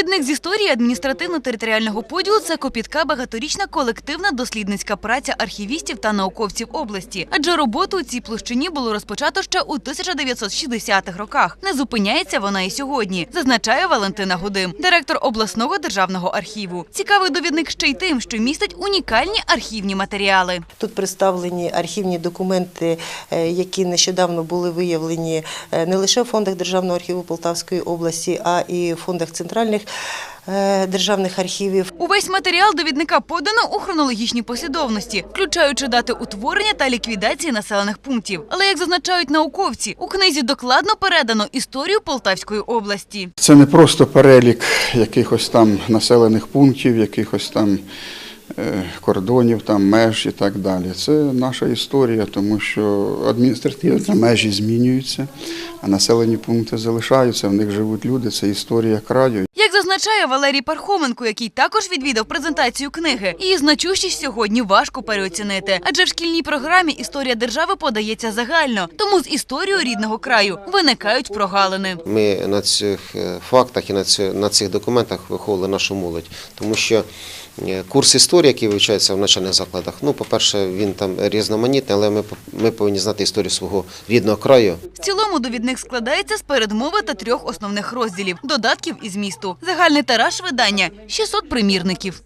Довідник з історії адміністративно-територіального поділу це копітка багаторічна колективна дослідницька праця архівістів та науковців області. Адже роботу у цій площині було розпочато ще у 1960-х роках. Не зупиняється вона і сьогодні, зазначає Валентина Гудим, директор обласного державного архіву. Цікавий довідник ще й тим, що містить унікальні архівні матеріали. Тут представлені архівні документи, е, які нещодавно були виявлені е, не лише в фондах Державного архіву Полтавської області, а і в фондах центральних державних архівів. Увесь матеріал довідника подано у хронологічній послідовності, включаючи дати утворення та ліквідації населених пунктів. Але як зазначають науковці, у книзі докладно передано історію Полтавської області. Це не просто перелік якихось там населених пунктів, якихось там е, кордонів, там меж і так далі. Це наша історія, тому що адміністративні межі змінюються, а населені пункти залишаються, в них живуть люди. Це історія краю. Як зазначає Валерій Пархоменко, який також відвідав презентацію книги, її значущість сьогодні важко переоцінити. Адже в шкільній програмі історія держави подається загально, тому з історією рідного краю виникають прогалини. Ми на цих е, фактах і на цих, на цих документах виховували нашу молодь, тому що е, курс історії, який вивчаються в навчальних закладах, ну, по-перше, він там різноманітний, але ми, ми повинні знати історію свого рідного краю. В цілому довідник складається з передмови та трьох основних розділів додатків і змісту. Загальний тираж видання 600 примірників.